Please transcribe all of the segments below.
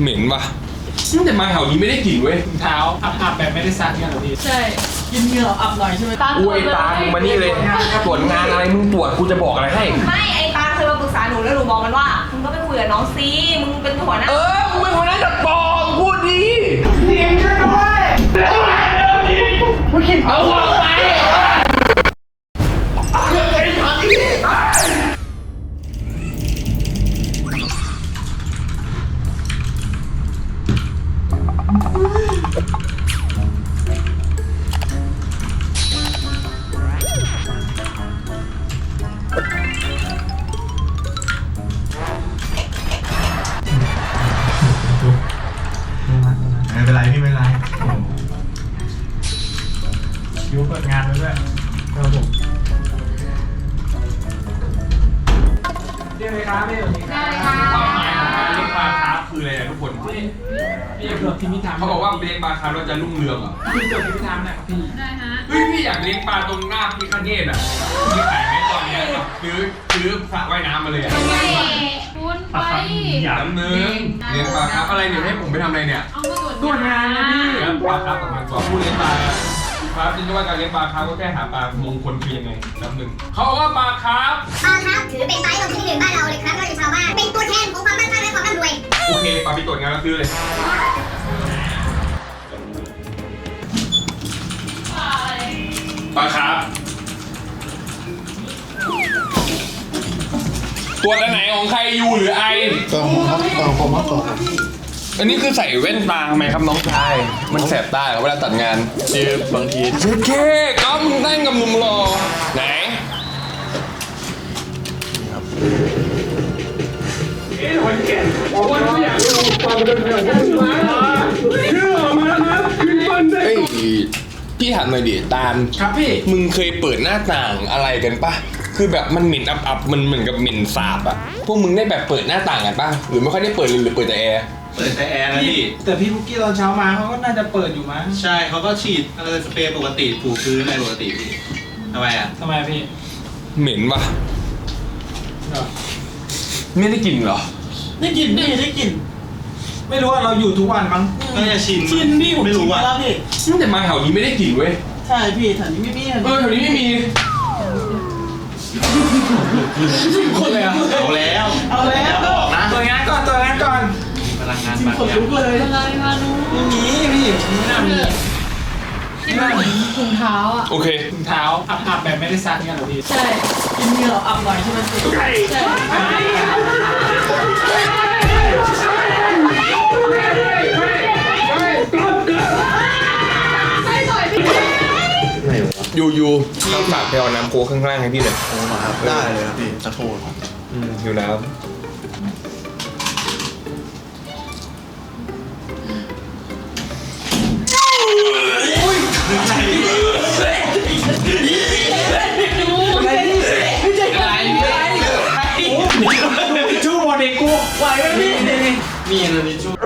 เหม็นว่ะแต่มาแถวนี้ไม่ได้กลิ่นเว้ยถุงเท้าอับอับแบบไม่ได้ซักเนี่ยเหรอพี่ใช่กินเหงื่ออับหน่อยใช่ไหมอวยตามึงมานี่เลยตรวจงานอะไรมึงตรวจกูจะบอกอะไรให้ ไม่ไอ้ตาเคยมาปรึกษาหนูแล้วหนูบอกมันว่ามึงก็ไปคุยกับน้องซีมึงเป็นหัวหน้าเออมึงเป็นคนนั้นจัดปองพูดดีเอาออกไปไม่ เนี่ยให้ผมไปทำอะไรเนี่ยเอามาตรวจตรวจงานนะพี่เลี้ยงปลาคาร์ฟกับมันก่อนพูดเลี้ยงปลาครับจริงๆว่าการเลี้ยงปลาคาร์ฟก็แค่หาปลามงคลคือยังไงน้ำหนึ่งเขาบอกว่าปลาคาร์ฟปลาครับถือเป็นไม้ลงที่หนึ่งบ้านเราเลยครับเราจะชาวบ้านเป็นตัวแทนของความมั่งคั่งและความร่ำรวยโอเคปลาไปตรวจงานแล้วซื้อเลยปลาครับ ตัวอันไหนของใครยูหรือไอ ต่อผมครับต่อผมครับต่อผม อันนี้คือใส่แว่นตาทำไมครับน้องชาย มันแสบตาเหรอเวลาตัดงานคือบางทีเจ๊เคก็มึงแต่งกับหนุ่มรอไหนเอ๊ะวันแก่วันก็อยากรู้ความเป็นไปของคุณมาชื่อออกมาแล้วครับขึ้นต้นได้เฮ้ยพี่ถามหน่อยดิตาลครับพี่ มึงเคยเปิดหน้าต่างอะไรกันปะคือแบบมันเหม็นอับๆมันเหมือนกับเหม็นสาบอะพวกมึงได้แบบเปิดหน้าต่างกันปะหรือไม่ค่อยได้เปิดเลยหรือเปิดแต่แอร์ เปิดแต่แอร์นะพี่ แต่พี่พุกกี้ตอนเช้ามาเขาก็น่าจะเปิดอยู่มั้งใช่เขาก็ฉีดอะไรสเปรย์ปกติถูพื้นอะไรปกติพี่ทำไมอะทำไมพี่เหม็นปะเหรอไม่ได้กลิ่นเหรอ ได้กลิ่นพี่ได้กลิ่นไม่รู้ว่าเราอยู่ทุกวันมั้ง น่าจะชินชินพี่ผมไม่รู้อะ แล้วพี่แต่มาแถวนี้ไม่ได้กลิ่นเว้ย ใช่พี่แถวนี้ไม่มีเออแถวนี้ไม่มี คนเลยอะเอาแล้ว เอาแล้วบอกนะตัวงานก่อนตัวงานก่อนพ ลังงานชิมบางขนอย่างลุกเลย อะไรมาดูไม่มีพี่ไม่น่ามีที่มันถุงเท้าอะ โอเค ถุงเท้าอับอับแบบไม่ได้ซักเนี่ยเหรอพี่ใช่กินเหงื่ออับหน่อยใช่ไหมใช่ใช่ยูยูต้องฝากไปเอาน้ำโค้กข้างล่างให้พี่หน่อยโอ้มาครับได้เลยครับพี่จะโทษครับอืมอยู่น้ำ ชู้บอลเด็กกูไหวไหมพี่มีอันนี้ช่วย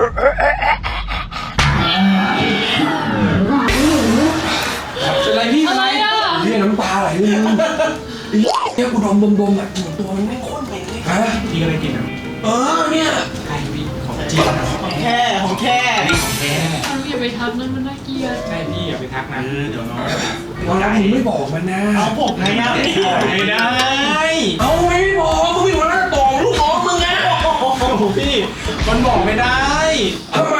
เป็นไรพี่อะไรอะเรียน้ำตาไหลเลยเนี่ยกูดมดมๆอะกลิ่นตัวมันไม่คตรเหม็นเลยฮะพี่ก็เลยกินอะเออเนี่ยไก่พี่ของจริงของ แค่ของแค่ของแค่มันอย่าไปทำนั่นมันน่าเกลียดใช่พี่อย่าไปทักนะเดี๋ยวน้องตอนนั้นมึงไม่บอกมันนะเอาผมไม่ได้ไม่ได้เอาไม่บอกมึงอยู่หน้าตองลูกน้องมึงนะโอ้โหพี่มันบอกไม่ได้ทำไม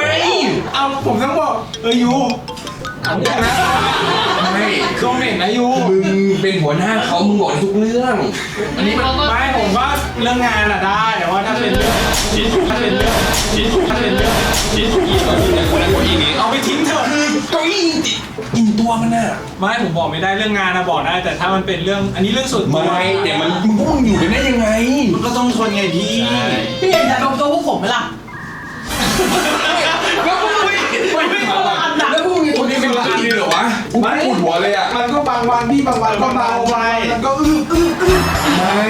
เอาผมต้องบอกเออยู เอาเนี่ยนะไม่โดเมนนะยูมึงเป็นหัวหน้าเขามึงบอกทุกเรื่อง อันนี้เขาก็ไม่ผมว่าเรื่องงานอะได้แต่ว่าถ้าเป็นเรื่องชิ้นถ้าเป็นเรื่องชิ้นถ้าเป็นเรื่องชิ้นอีกคนนั้นคนอีนี้เอาไปทิ้งเถอะเก้าอี้กินตัวมันน่ะไม่ผมบอกไม่ได้เรื่องงานนะบอกได้ แต่ถ้ามันเป็นเรื่องอันนี้เรื่องส่วนตัวไม่แต่มันมึงพวกมึงอยู่กันได้ยังไงมันก็ต้องทนไงพี่พี่เห็นแต่ตัวพวกผมไหมล่ะ คนนี้เป็นละอันเลยเหรอวะกูปวดหัวเลยอะ มันก็บางวันพี่บางวันก็เบาไปมันก็อื้ออื้ออื้อไม่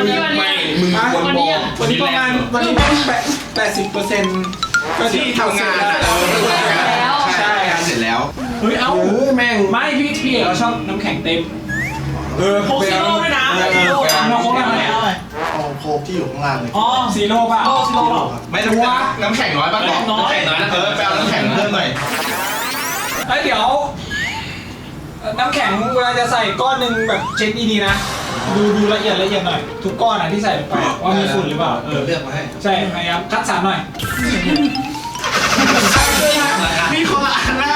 มึงไม่มึงควรบอกวันนี้ประมาณวันนี้แปดแปดสิบเปอร์เซ็นต์ก็ที่ทำงานอะแล้วใช่เสร็จแล้วเฮ้ยเอ้าเออแม่งไม่พี่พี่เราชอบน้ำแข็งเต็มเออโคกซิโร่ด้วยนะเออเออเอาโค้กอะไรเอาเอาโค้กที่อยู่ข้างล่างเลยอ๋อซีโร่ป่ะซีโร่ครับไม่น้ำแข็งน้ำแข็งน้อยป่ะน้ำแข็งน้อยเออไปเอาน้ำแข็งเพิ่มหน่อย เอ้ยเดี๋ยวเอ่อน้ำแข็งเวลาจะใส่ก้อนหนึ่งแบบเช็คดีๆนะ ดูดูละเอียดละเอียดหน่อย ทุกก้อนอะที่ใส่ลงไปว่ามีฝุ่นหรือเปล่าเออเลือกมาให้ใช่พยายามคัดสรรหน่อย มีคนละอันนะ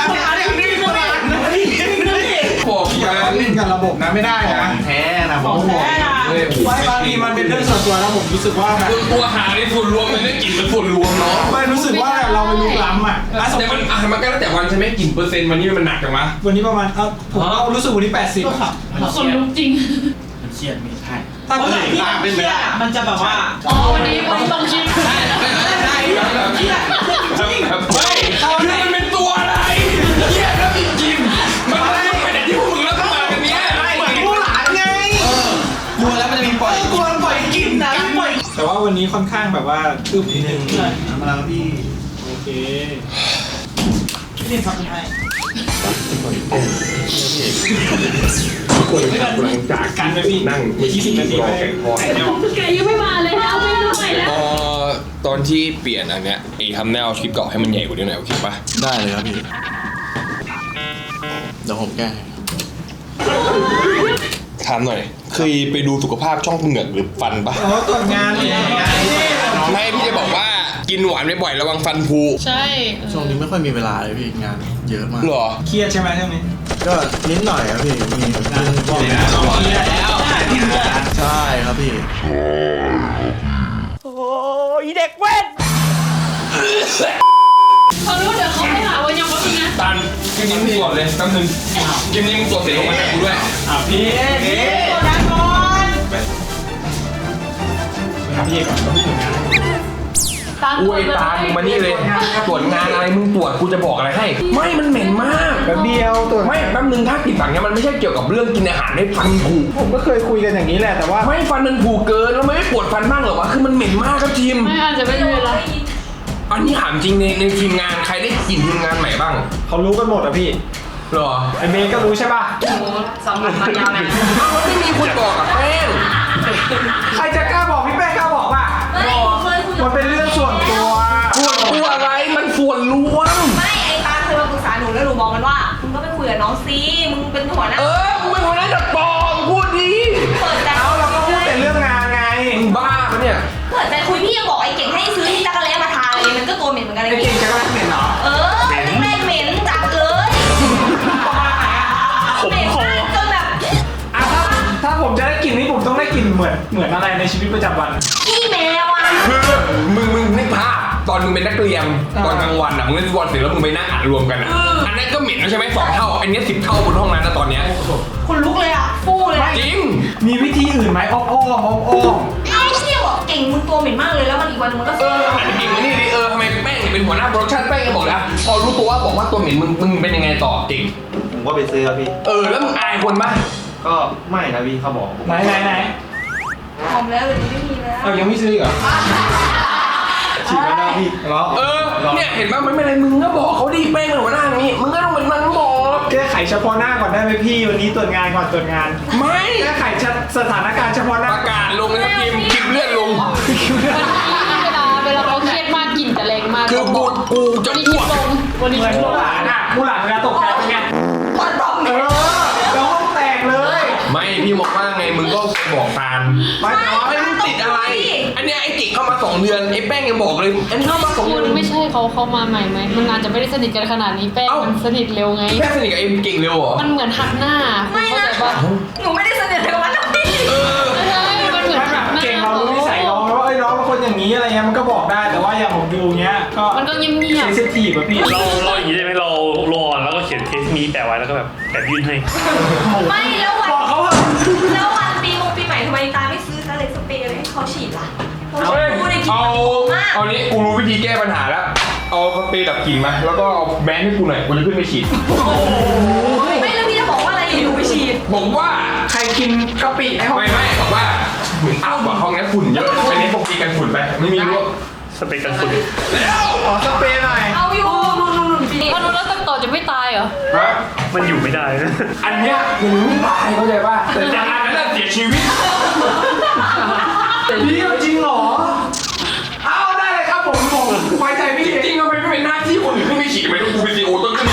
บอกอย่ากันเล่นกับระบบนะไม่ได้นะแท้นะผขอมงแท้นะเฮ้ยไม่บางทีมันเป็นเรื่องส่วนตัวแล้วผมรู้สึกว่าแบบคุณตัวหาในฝุ่นรวมมันได้กลิ่นเป็นฝุ่นรวมเนาะไม่รู้สึกว่าเราไปลุกล้ำอะอะสมแต่มมันติอะมันก็แล้วแต่วันใช่ไหมกลิ่นเปอร์เซ็นต์วันนี้มันหนักจังวะวันนี้ประมาณเออผมเอารู้สึกวันนี้80อะคนลุกจริงมันเครียดไม่ใช่ถ้าเกิดที่เป็นไปได้มันจะแบบว่าอ๋อวันนี้วันนี้ลงคลิปเฮ้ยคือมันเป็นตัวอะไร ค่อนข้างแบบว่าอึบนิดนึงมาแล้วพี่ โอเคพี่เรียนฟังไทยกำลังจากกันไปพี่นั่งยี่สิบนาทีไปแข่งพอแข่งไม่ออกแกยังไม่มาเลยนะเอาเมนูใหม่แล้วเอ่อตอนที่เปลี่ยนอันเนี้ยไอ้ทำแนวคลิปเก่าให้มันใหญ่กว่านี้หน่อยโอเคปะได้เลยครับพี่เดี๋ยวผมแก้ให้ ถามหน่อย เคยไปดูสุขภาพช่องเหงือกหรือฟันปะอ๋อตรวจงานเนี่ยไม่พี่จะบอกว่ากินหวานไม่บ่อยระวังฟันผุใช่ช่วงนี้ไม่ค่อยมีเวลาเลยพี่งานเยอะมากเหรอ เครียดใช่ไหมช่วงนี้ก็นิดหน่อยครับพี่มีงานพวกเครียดแล้วใช่ครับพี่เขารู้เดี๋ยวเขาไปหาวันยังวันนึงนะตันกินนิ้มตรวจเลยแป๊บนึงกินนิ้มตรวจเสร็จลงมาจากกูด้วยอะพี่พี่กดดันก่อนไปหาพี่เอกก่อนต้องถึงงานตามอวยตามึงมานี่เลยตรวจงานอะไรมึงตรวจกูจะบอกอะไรให้ ไม่มันเหม็นมากแป๊บเดียวตรวจไม่แป๊บนึงถ้าติดฝังเนี้ยมันไม่ใช่เกี่ยวกับเรื่องกินอาหารให้ฟันผุผมก็เคยคุยกันอย่างนี้แหละแต่ว่าไม่ฟันมันผุเกินแล้วมันไม่ปวดฟันบ้างเหรอวะคือมันเหม็นมากครับทีมไม่อาจจะไม่มีเวลา อันนี้ถามจริงในในทีมงานใครได้กลิ่นทีมงานใหม่บ้างเขารู้กันหมดอะพี่เหรอไอเมย์ก็รู้ใช่ป่ะสองวันมายาวนานอ้าวไม่มีคนบอกกับแป้งใครจะกล้าบอกพี่แป้งกล้าบอกป่ะ ไม่เคยคุยมันเป็นเรื่องส่วนตัวส่วนตัวอะไรมันส่วนรวม ไม่ไอ้ตาเคยมาปรึกษาหนูแล้วหนูบอกมันว่ามึงก็ไปคุยกับน้องซีมึงเป็นหัวหน้าเออมึงเป็นคนได้ดัดปลอมพูดดีเปิดใจเอาเราก็พูดแต่เรื่องงานไง มึงบ้าปะเนี่ย เปิดใจคุยพี่ยังบอกไอ้เก่งให้ซื้อที่จักรแล้มาทาเลยมันก็ตัวเหม็นเหมือนกันเลยไอ้เก่งจะกล้าเหม็นเหรอเออแม่งเหม็นจัดเลยเหม็นมากจนแบบอะถ้าถ้าผมจะได้กลิ่นนี่ผมต้องได้กลิ่นเหมือนเหมือนอะไรในชีวิตประจำวัน ขี้แมวอะคือมึงมึงนึกภาพตอนมึงเป็นนักเรียนตอนกลางวันอะมึงเล่นฟุตบอลเสร็จแล้วมึงไปนั่งอัดรวมกันอะอันนั้นก็เหม็นแล้วใช่ไหมสองเท่าอันนี้สิบเท่าบนห้องนั้นนะตอนเนี้ยคนลุกเลยอะฟูเลยอะจริงมีวิธีอื่นไหมอ้อมอ้อมอ้อมอ้อมไอ้เชี่ยบอกเก่ งมึงตัวเหม็นมากเลยแล้วมันอีกวันนึงมันก็เอออันนี้จริงมานี่ดิเออทำไมแป้งเนี่ยเป็นหัวหน้าโปรดักชั่นแป้งก็บอกแล้วพอรู้ตัวว่าบอกว่าตัวเหม็นมึงมึงเป็นยังไงต่อจริงผมก็ไปซื้อครับพี่ เออแล้วมึงอายคนปะก็ไม่นะพี่เขาบอกผมไหนไหนไหนหอมแล้วเดี๋ยวนี้ไม่มีแล้ว เอายังไม่ซื้ออีกเหรอฉีดแล้วนะพี่เหรอเออเนี่ยเห็นปะมันไม่เป็นไรมึงก็บอกเขาดิแป้งเป็นหัวหน้าอย่างนี้มึงก็ต้องเป็นมันบอก แก้ไขเฉพาะหน้าก่อนได้ไหมพี่ วันนี้ตรวจงานก่อนตรวจงาน ไม่แก้ไขสถานการณ์เฉพาะหปน้าระกาศลงนะครับทีมคลิปเลื่อนลง เวลาเวลาเขาเครียดมากกลิ่นจะแรงมากคือกูกูจะวันนี้อ้คิวดกลงวันนี้เหมือนคิดลมูงหลานอะมูหลานเวลาตกใจเป็นไงมันบอกเออ พี่บอกว่าไงมึงก็บอกตามไม่น้อยไม่มึงติดอะไร อันเนี้ยไอ้เก่งเข้ามาสองเดือนไอ้แป้งยังบอกเลยอันเข้ามาสองคุเดืณอนไม่ใช่เขาเขามาใหม่ไหมมันอาจจะไม่ได้สนิทกันขนาดนี้แป้งเอ้ามัมันสนิทเร็วไงแป้งสนิทกับไอ้เก่งเร็วเหรอมันเหมือนหักหน้าคุณไม่เข้านะใจปะหนูไม่ได้สนิทกับมันนะพี่เออไม่ใช่มันเหมือนไม่แบหับกหน้าเก่งเรารู้นิสัยน้องแล้วว่าเอ้ยน้องเป็นคนอย่างนี้อะไรเงี้ยมันก็บอกได้แต่ว่าอย่างผมดูเงี้ยก็มันก็เงียบเงียเซบนซิทีฟอะพี่เราเราอย่างนี้ได้ไหมเรารอแล้วก็เขียนเทสมีแปะไว้แล้วก็แบบแอบยื่นให้ไม่แล้ว แล้ววันปีมงปีใหม่ทำไมตาไม่ซื้ออะไรสเปรย์อะไรให้เขาฉีดล่ะเขาเฮ้ยพูดในคลิปเอามากเอานี้กูรู้วิธีแก้ปัญหาแล้ว เอาสเปรย์ดับกลิ่นมา แล้วก็เอาแบนให้กูหน่อย กูจะขึ้นไปฉีด ไม่แล้วพี่จะบอกว่าอะไรอยู่ไปฉีดบอกว่าใครกินกะปิไอ้ห้องไม่ไม่บอกว่าเหมือนอ้าวบอกห้องนี้ฝุ่นเยอะอันนี้ปกติกันฝุ่นไป ไม่มีรั่ว สเปรย์กันคุณขอสเปรย์หน่อย เอาอยู่เอาโดนแล้วตัดต่อจะไม่ตายเหรอฮะมันอยู่ไม่ได้อันเนี้ยมันรู้ตายเข้าใจป่ะแต่จากอันนั้นเสียชีวิตพี่จริงเหรอ เอาได้เลยครับผมผมไว้ใจพี่จริงๆทาไปไม่เป็นหน้าที่คนอื่นไม่มีฉีกไปต้องกูวิซีโอต้น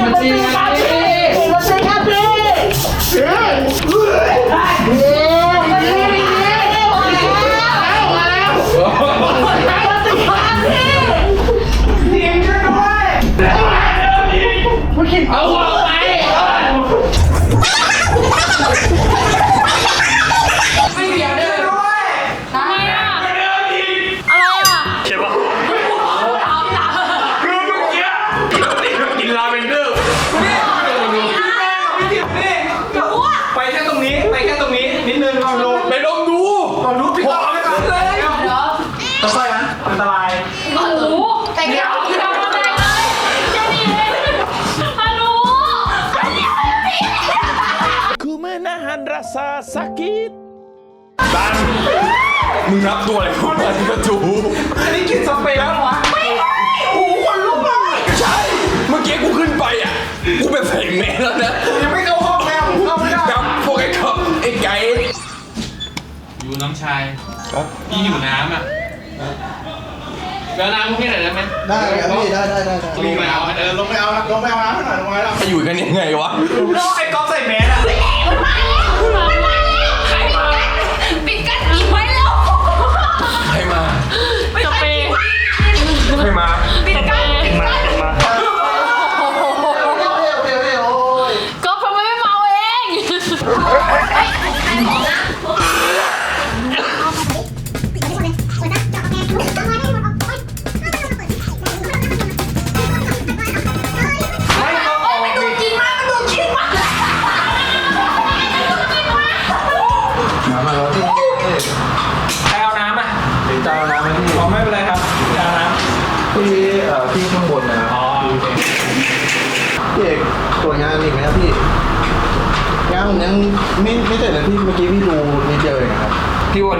你们今。 มึงรับตัวอะไรเข้ามาที่ประตูอันนี้กลินสเปรย์แล้วเหรอวะไม่ไม่โอ้โหคนลุกเลยใช่ เมื่อกี้กูขึ้นไปอะ กูแบบใส่แมสแล้วนะยังไม่เข้าห้องแมวเข้าไม่ได้กับพวกไอ้ครับไอ้ไก่อยู่น้องชายพี่อยู่น้ำอะแล้วน้ำพี่หน่อยได้ไหมได้ครับพี่ได้ได้ได้ลงไปเอาเออลงไปเอาลงไปเอาน้ำให้หน่อยลงไปแล้วจะอยู่กันยังไงวะไอ้ก๊อฟใส่แมสอะ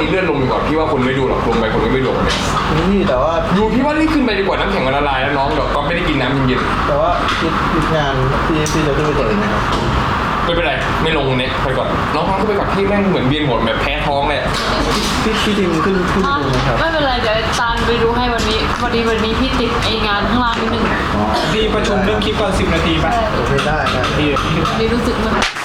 นนี้เลื่อนลงดีกว่าพี่ว่าคนไม่ดูหรอกลงไปคนก็ไม่ลงเนี่ยพี่แต่ว่าดูพี่ว่ารีบขึ้นไปดีกว่าน้ำแข็งมันละลายแล้วน้องเดี๋ยวก็ไม่ได้กินน้ำเย็นแต่ว่าพี่พี่งานพี่พี่จะขึ้นไปตรวจเองไหมครับๆไม่เป็นไรไม่ลงเนี่ยไปก่อนน้องพักขึ้นไปก่อนพี่แม่งเหมือนเวียนหัวแบบแพ้ท้องเลยอะพี่พี่ทีมขึ้นขึ้นดูนะครับไม่เป็นไรเดี๋ยวตาลไปดูให้วันนี้พอดีวันนี้พี่ติดไองานข้างล่างนิดนึงดีประชุมเรื่องคลิปก่อน10นาทีป่ะโอเคได้ได้ดีวันนี้รู้สึกมันมัน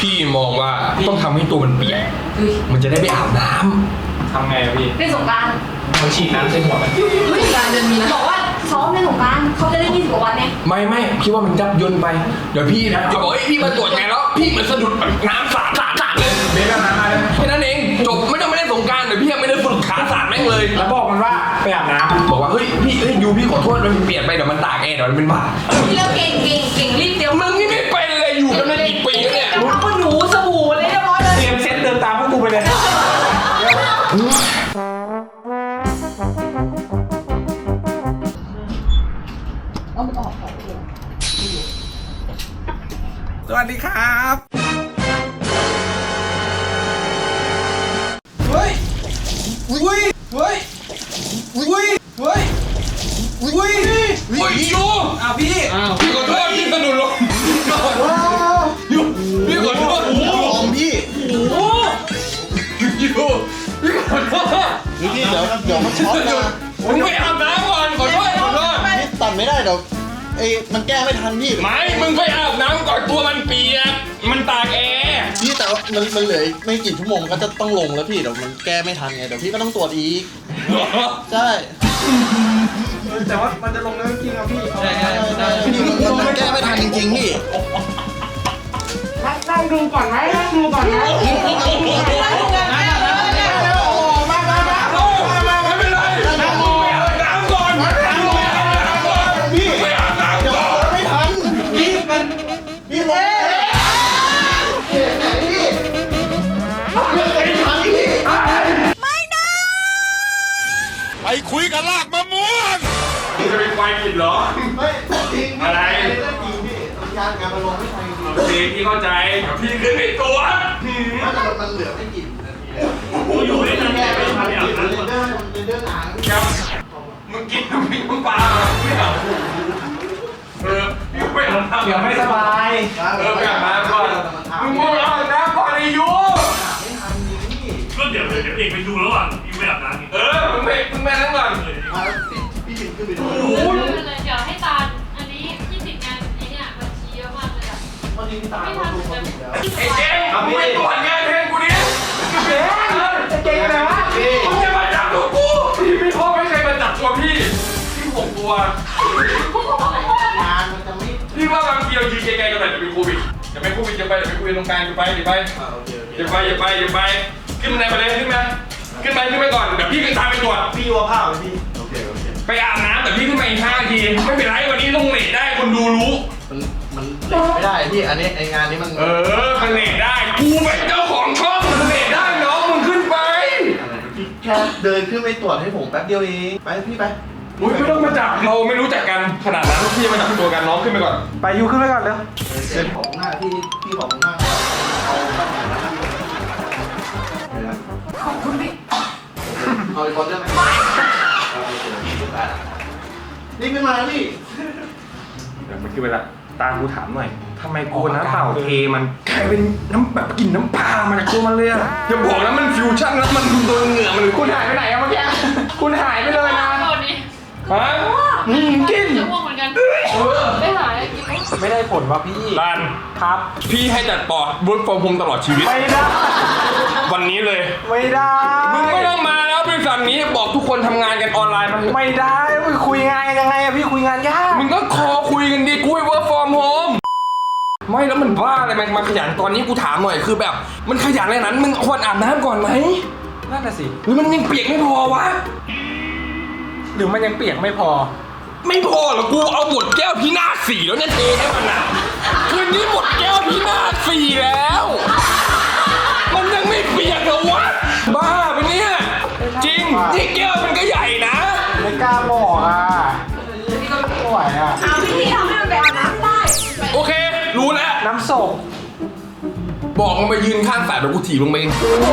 พี่มองว่าต้องทำให้ตัวมันเปียก มันจะได้ไปอาบน้ำทำไงอะพี่ในสงกรารเขาฉีดน้ำใส่หัวมันไม่การเดือนมีนะบอกว่าซ้อมในสงกรารเขาจะได้ยี่สิบกว่าวันเนี่ยไม่ไม่พี่ว่ามันยับยนไป เดี๋ยวพี่นะจะบอกเอ้ยพี่มาตรวจงานแล้วพี่เหมือนสะดุดแบบน้ำสาดสาดสาดเลยเบสแบบน้ำมาเลยแค่นั้นเองจบไม่ต้องไม่ได้สงกรารเดี๋ยวพี่ยังไม่ได้ฝึกขาสาดแม่งเลย แล้วบอกมันว่าไปอาบน้บอกว่าเฮ้ยพี่เฮ้ยยูพี่ขอโทษมันเปลี่ยนไปเดี๋ยวมันตากแอร์เดี๋ยวมันเป็นบาดเรื่องเก่งเก่งเก่งรีบเตรียมมึงนี่ไม่เป็นเลยอยู่กันมากี่ปีแล้วเนี่ยเสวัสดีครับ เฮ้ยอุ้ยเฮ้ยอุ้ยเฮ้ยอุ้ยโอ้ยยูอ้าวพี่พี่ขอโทษพี่สะดุดลมยูพี่ขอโทษของพี่ยูพี่ขอโทษพี่พี่เดี๋ยวเดี๋ยวมันช็อตนะมึงไปอาบน้ำก่อนขอโทษขอโทษพี่ตัดไม่ได้เดี๋ยว ไอ้มันแก้ไม่ทันพี่ไม่มึงไปอาบน้ำก่อนตัวมันเปียก มันตากแอร์พี่แต่ว่ามันมันเหลือไม่กี่ชั่วโมงก็จะต้องลงแล้วพี่เดี๋ยวมันแก้ไม่ทันไงเดี๋ยวพี่ก็ต้องตรวจอีก ใช่แต่ว่ามันจะลงแล้วจริงอะพี่ใช่ใช่ใช่พี่มันมันแก้ไม่ทันจริงๆพี่นั่งดูก่อนไหมนั่งดูก่อนไหม ผิดเหรอ ไม่จริงอะไร เรื่องจริงพี่งานงานมันลงไม่ทันจริงโอเคพี่เข้าใจเดี๋ยวพี่ขึ้นในตัวๆมันมันเหลือไม่กี่นาทีกูอยู่ได้นานแก้แค่ไม่ไม่ทัทันนเรอาบนน้ำเดอร์เรนเดอร์หนังครับมึงกินน้ำพริกน้ำปลาไม่เอาเออพี่ไปอาบน้ำเดี๋ยวไม่สบาย เออไปอาบ ไอ้เจ๊มึงไปตรวจงานเพลงกูดิเจ๊จะเก่งนะวะมึงจะมาจับตัวกูพี่ไม่พ่อไม่เคยมาจับตัวพี่พี่หกตัวงานมันจะไม่พี่ว่าคุยอย่าไปอย่าไปคุยตรงกลางอย่าไปอย่าไปอ่าโอเคโอเคอย่าไปอย่าไปอย่าไปขึ้นบันไดไปเลยขึ้นมาขึ้นไปขึ้นไปก่อนเดี๋ยวพี่ตามไปตรวจพี่วัวผ้าไหมพี่โอเคโอเคไปอาบน้ำแต่พี่ขึ้นมาอีกห้านาทีไม่เป็นไรวันนี้ต้องเลทได้คนดูรู้มันมัน เหล็กไม่ได้พี่อันนี้ไองานนี้มันเออมันเลทได้ กูเป็นเจ้าของช่องมันเลทได้น้องมึงขึ้นไปพี่แค่เดินขึ้นไปตรวจให้ผมแป๊บเดียวเองไปพี่ไปอุ้ยไม่ต้องมาจับเราไม่รู้จักกันขนาดนั้นพี่มาจับตัวกันน้องขึ้นไปก่อน ไปยูขึ้นไปก่อนเร็วเซ็นของหน้าพี่พี่ของหน้าเอาตั้งแต่นั้นขอบคุณพี่เอาอีกคนได้ไหมนี่ขึ้นมาแล้วพี่เดี๋ยวมันขึ้นไปละ ตากูถามหน่อยทำไมกูน้ำเปล่าเทมันกลายเป็นน้ำแบบกลิ่นน้ำปลามาจากตัวมันเลยอะอย่าบอกนะมันฟิวชั่นแล้วมันโดนเหงื่อมันคุณหายไปไหนอะเมื่อกี้คุณหายไปเลยนะตอนนี้ฮะอืมกิน จะง่วงเหมือนกันไปหาอะไรกิน ไหมไม่ได้ผลว่ะพี่ลานครับ พี่ให้จัดต่อ work from home ตลอดชีวิต ไม่ได้ วันนี้เลย ไม่ได้ มึงไม่ต้องมาแล้วบริษัทนี้บอกทุกคนทำงานกันออนไลน์มาเถอะไม่ได้มึงคุยงานกันยังไงอะพี่คุยงานยาก มึงก็คอคุยกันดีกูให้ work from home ไม่แล้วมันบ้าอะไรมันมาขยันตอนนี้กูถามหน่อยคือแบบ มันขยันอะไรนั้น มึงควรอาบน้ำก่อนไหมนั่นน่ะสิ หรือมันยังเปียกไม่พอวะ หรือมันยังเปียกไม่พอ ไม่พอหรอกกูเอาหมดแก้วพินาศสี่แล้วเนี่ยเทให้มันอะคืนนี้หมดแก้วพินาศสี่แล้ว มันยังไม่เปียกเหรอวะบ้าปะเนี่ย จริงนี่แก้วมันก็ใหญ่นะ ไม่กล้าบอกอะพี่ก็ไม่ไหวอะ เอาวิธีทำให้มันไปอาบน้ำได้โอเค รู้แล้ว น้ำศพบอกมันไปยืนข้างสายเดี๋ยวกูถีบลงไปเอง โอ้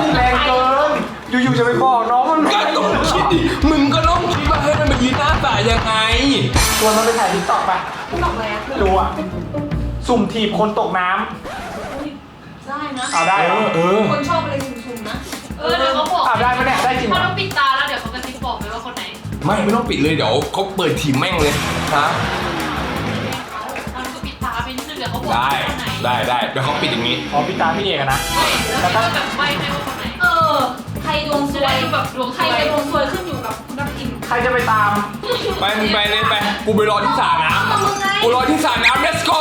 ยแรงเกิน อยู่ๆจะไปบอกน้องมันไม่ก็ได้ต้องคิดดิ มึงก็ต้องคิดว่าให้มันมา ยืนหน้าสายยังไง ชวนมันไปถ่ายทิกตอกไปตอกเลยอะไม่รู้อะสุ่มถีบคนตกน้ได้นะำเอาได้เหรอ เออ คนชอบอะไรชุ่มๆนะ เออเดี๋ยวเขาบอกเอาได้ไหมเนี่ยได้จริงเหรเขาอต้องปิดตาแล้วเดี๋ยวเขากระซิบบอกเลยว่าคนไหนไม่ไม่ต้องปิดเลยเดี๋ยวเขาเปิดทีมแม่งเลยนะเขาก็ปิดตาไปนิดนึงเดี๋ยวเขาบอกได้ว่าคนไหนได้ได้เดี๋ยวเขาปิดอย่างนี้อ๋อพี่ตาพี่เอกอะนะเฮ้ยแล้วก็แบบใบให้ว่าคนไหน เออใครดวงซจะวได้ยดูแบบดวงใคใครรจะดวงซวยขึ้นอยู่กับคุณทัพทิมใครจะไปตาม ไปมึงไปเลยไป กูไปรอที่สระน้ำกูรอที่สระน้ำ let's go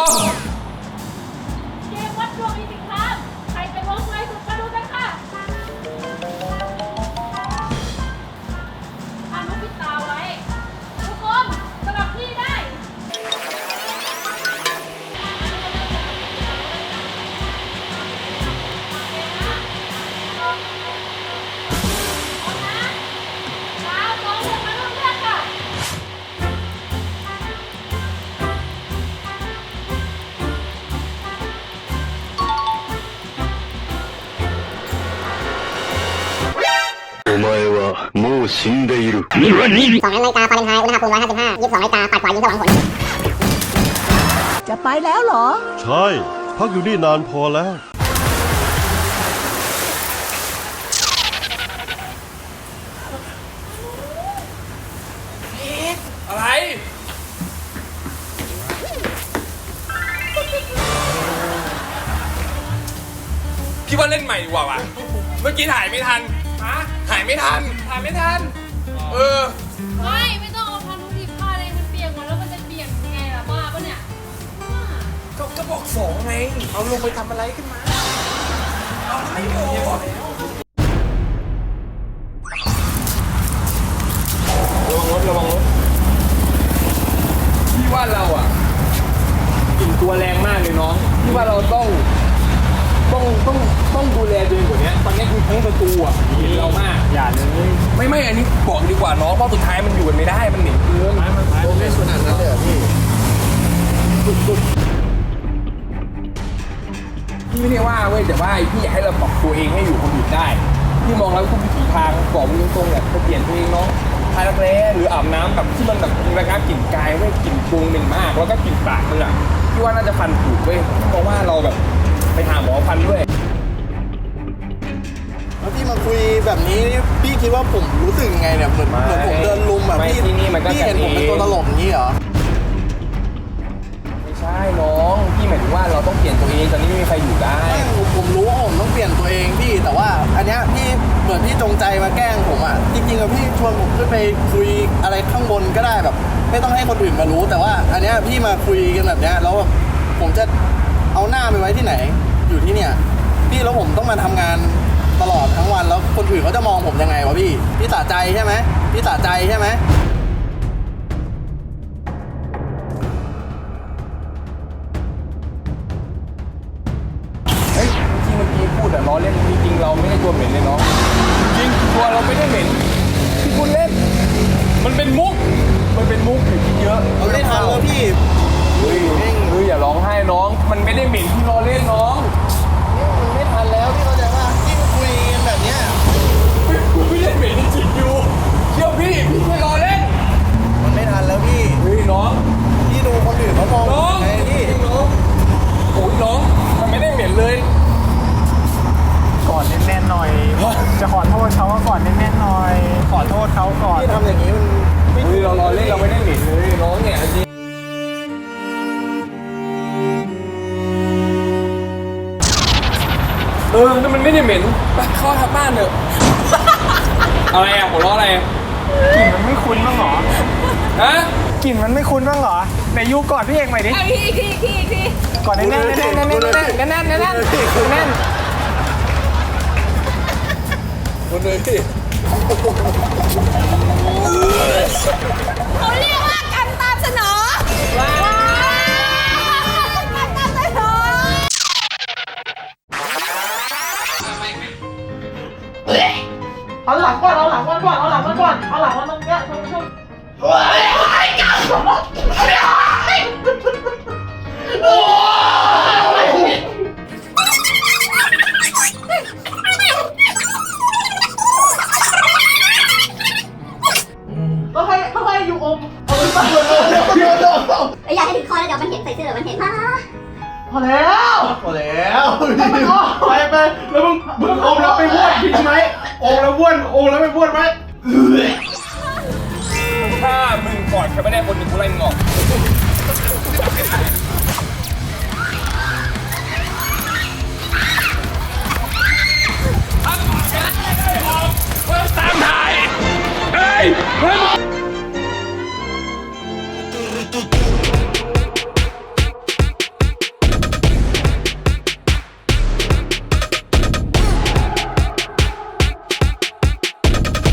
う死んでいる。 2นาฬิกาฟาเรนไฮต์อุณหภูมิ155 22นาฬิกาปัดกวาดยิงสว่างผล จะไปแล้วเหรอ ใช่ พักอยู่นี่นานพอแล้ว อะไร คิดว่าเล่นใหม่ดีกว่าวะเมื่อกี้ถ่ายไม่ทันฮะถ่ ายไม่ทันถ่ายไม่ทัน เออ ไม่ไม่ต้องเอาพันธุทิพผ้าเลยมันเปียกหมดแล้วมันจะเปียกยังไงล่ะบ้าปะเนี่ยบ้าก็ก็บอกสองไง เอาลงไปทำอะไรขึ้นมาระวังรถระวังรถพี่ว่าเราอะกลิ่นตัวแรงมากเลยน้องพี่ว่าเราต้อง ต้องต้องต้องดูแลตัวเองกว่านี้ตอนนี้คือทั้งประตูอะกลิ่นเรามากอย่าเลยไม่ไม่อันนี้บอกดีกว่าน้องเพราะสุดท้ายมันอยู่กันไม่ได้มันเหม็นเกินโอเคขนาดนั้นเลยเหรอพี่พี่ไม่ได้ว่าเว้ยแต่ว่าพี่อยากให้เราปรับตัวเองให้อยู่คนอื่นได้พี่มองแล้วทุกวิถีทางบอกมึงตรงๆแบบจะเปลี่ยนตัวเองเนาะทารักแร้หรืออาบน้ำแบบที่มันแบบมีระงับกลิ่นกายเว้ยกลิ่นปรุงเหม็นมาก แล้วก็กลิ่นปากมึงอะพี่ว่าน่าจะฟันผุเว้ยพี่มองว่าเราแบบ ไปหาหมอฟันด้วย แล้วพี่มาคุยแบบนี้พี่คิดว่าผมรู้สึกยังไงเนี่ยเหมือนไม่เหมือนผมเดินลุมแบบไม่พี่ที่นี่มันก็พี่เห็นกันผมเป็นเองตัวตลกอย่างนี้เหรอไม่ใช่น้องพี่หมายถึงว่าเราต้องเปลี่ยนตัวเองตอนนี้ไม่มีใครอยู่ได้ ไม่ผมผมรู้ว่าผมต้องเปลี่ยนตัวเองพี่แต่ว่า อันเนี้ยพี่เหมือนพี่จงใจมาแกล้งผมอะจริงๆอะพี่ชวนผมขึ้นไปคุยอะไรข้างบนก็ได้แบบ ไม่ต้องให้คนอื่นมารู้ แต่ว่า อันเนี้ยพี่มาคุยกันแบบเนี้ยแล้วแบบผมจะเอาหน้าไปไว้ที่ไหน อยู่ที่เนี่ย พี่แล้วผมต้องมาทำงานตลอดทั้งวันแล้วคนอื่นเขาจะมองผมยังไงวะพี่ พี่สะใจใช่ไหมพี่สะใจใช่ไหมเฮ้ยจริงๆเมื่อกี้พูดอะล้อเล่นจริงๆเราไม่ได้ตัวเหม็นเลยเนาะจริงตัวเราไม่ได้เหม็นที่พูดเล่น มันเป็นมุก มันเป็นมุกอย่าคิดเยอะเราไม่ได้ทำแล้วพี่ เฮ้ยเฮ้ย อย่าร้องไห้น้อง มันไม่ได้เหม็นที่ล้อเล่นน้องมันไม่ทันแล้วพี่เข้าใจว่าพี่คุยกันแบบเนี้ยเฮ้ยกูไม่ได้เหม็นจริงๆอยู่เชื่อพี่พี่แค่ล้อเล่นมันไม่ทันแล้วพี่เฮ้ยน้องพี่ดูคนอื่นเขามองน้องไงพี่น้องโอ้ยน้องมันไม่ได้เหม็นเลยก่อนแน่นๆหน่อย จะขอโทษเขาก็ก่อนแน่นๆหน่อย ขอโทษเขาก่อนพี่ทำอย่างนี้มันไม่เฮ้ยเราล้อเล่นเราไม่ได้เหม็นเลยน้องเนี่ยจริง เออแต่มันไม่ได้เหม็นไปเข้าทับบ้านเถอะ อะไรอะหัวเราะอะไรกลิ่นมันไม่คุ้นบ้างเหรอฮะกลิ่นมันไม่คุ้นบ้างเหรอไหนยูกอดพี่เอกใหม่ดิ เอาอีกทีอีกทีอีกทีกอดแน่นๆแน่นๆแน่นๆแน่นๆแน่นๆแน่นๆแน่นๆแน่นๆแน่นคนเลยพี่เขาเรียกว่าการตามสนองว้า อนเอาหลังมันก่อนเอาหลังมันตรงเนี้ยตรงช่วงอยากให้ถึงคอแล้วเดี๋ยวมันเห็นใส่เสื้อมันเห็นอ่าพอแล้วพอแล้วไปไปแล้วมึงมึงอมแล้วไปบ้วนจริงไหมอมแล้วบ้วนอมแล้วไปบ้วนไหม ถ้ามึงกอดใครไม่ได้คนหนึ่งกูไล่มึงออกตามถ่ายเฮ้ยเฮ้ย